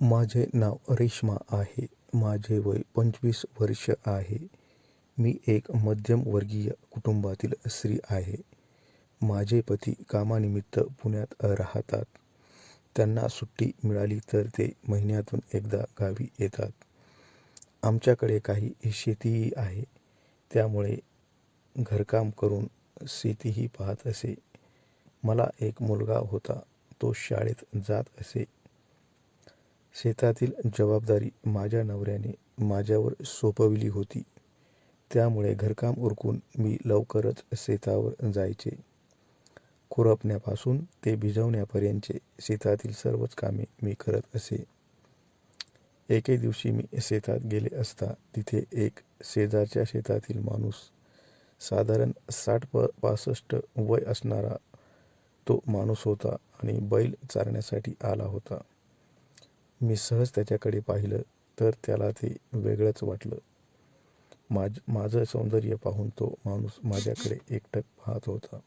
माझे नाव रेश्मा आहे. माझे वय पंचवीस वर्ष आहे. मी एक मध्यमवर्गीय कुटुंबातील स्त्री आहे. माझे पती कामानिमित्त पुण्यात राहतात. त्यांना सुट्टी मिळाली तर ते महिन्यातून एकदा गावी येतात. आमच्याकडे काही शेतीही आहे. त्यामुळे घरकाम करून शेतीही पाहत असे. मला एक मुलगा होता. तो शाळेत जात असे. शेतातील जबाबदारी माझ्या नवऱ्याने माझ्यावर सोपविली होती. त्यामुळे घरकाम उरकून मी लवकरच शेतावर जायचे. खुरपण्यापासून ते भिजवण्यापर्यंतचे शेतातील सर्वच कामे मी करत असे. एके दिवशी मी शेतात गेले असता तिथे एक शेजारच्या शेतातील माणूस साधारण साठ प पासष्ट वय असणारा तो माणूस होता आणि बैल चारण्यासाठी आला होता. मी सहज त्याच्याकडे पाहिलं तर त्याला ते वेगळंच वाटलं. माझ माझं सौंदर्य पाहून तो माणूस माझ्याकडे एकटक पाहत होता.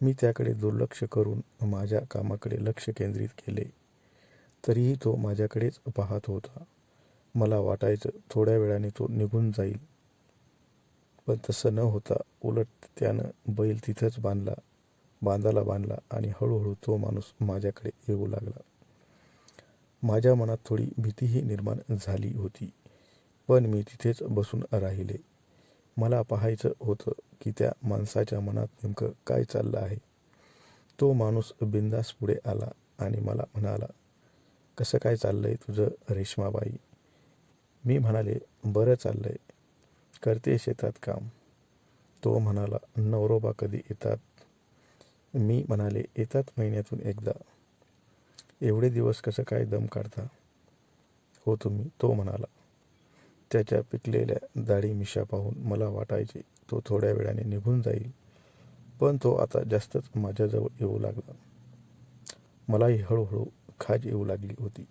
मी त्याकडे दुर्लक्ष करून माझ्या कामाकडे लक्ष केंद्रित केले. तरीही तो माझ्याकडेच पाहत होता. मला वाटायचं थोड्या वेळाने तो निघून जाईल. पण तसं न होता उलट त्यानं बैल तिथंच बांधला बांधाला बांधला आणि हळूहळू तो माणूस माझ्याकडे येऊ लागला. माझ्या मनात थोडी भीतीही निर्माण झाली होती. पण मी तिथेच बसून राहिले. मला पाहायचं होतं की त्या माणसाच्या मनात नेमकं काय चाललं आहे. तो माणूस बिंदास पुढे आला आणि मला म्हणाला कसं काय चाललंय तुझं रेश्माबाई? मी म्हणाले बरं चाललंय. करते शेतात काम. तो म्हणाला नवरोबा कधी येतात? मी म्हणाले येतात महिन्यातून एकदा. एवढे दिवस कसं काय दम काढता? हो तुम्ही तो म्हणाला. त्याच्या पिकलेल्या दाढी मिशा पाहून मला वाटायचे तो थोड्या वेळाने निघून जाईल. पण तो आता जास्तच माझ्याजवळ येऊ लागला. मलाही हळूहळू खाज येऊ लागली होती.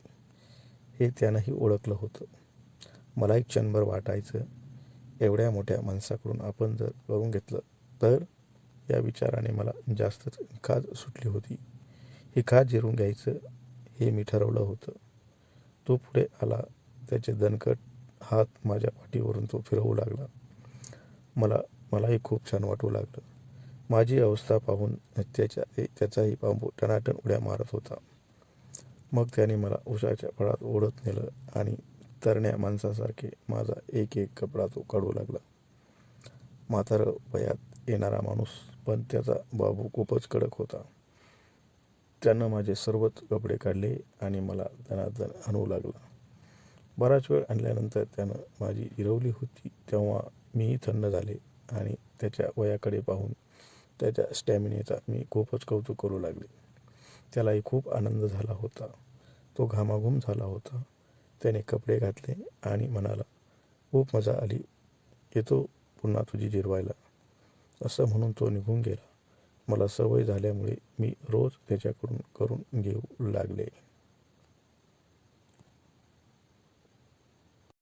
हे त्यानंही ओळखलं होतं. मलाही क्षणभर वाटायचं एवढ्या मोठ्या माणसाकडून आपण जर करून घेतलं तर? या विचाराने मला जास्तच खाज सुटली होती. ही खाज जिरून घ्यायचं हे मी ठरवलं होतं. तो पुढे आला. त्याचे दणकट हात माझ्या पाठीवरून तो फिरवू लागला. मला मलाही खूप छान वाटू लागलं. माझी अवस्था पाहून त्याच्या त्याचाही बांबू टनाटन उड्या मारत होता. मग त्याने मला उशाच्या फळात ओढत नेलं आणि तरण्या माणसासारखे माझा एक एक कपडा तो काढू लागला. म्हातारं वयात येणारा माणूस पण त्याचा बाबू खूपच कडक होता. त्यानं माझे सर्वच कपडे काढले आणि मला दणादण आणू लागला. बराच वेळ आणल्यानंतर त्यानं माझी जिरवली होती तेव्हा मीही थंड झाले आणि त्याच्या वयाकडे पाहून त्याच्या स्टॅमिनेचा मी खूपच कौतुक करू लागले. त्यालाही खूप आनंद झाला होता. तो घामाघूम झाला होता. त्याने कपडे घातले आणि म्हणाला खूप मजा आली. येतो पुन्हा तुझी जिरवायला. असं म्हणून तो निघून गेला. मला सवय झाल्यामुळे मी रोज त्याच्याकडून करून घेऊ लागले.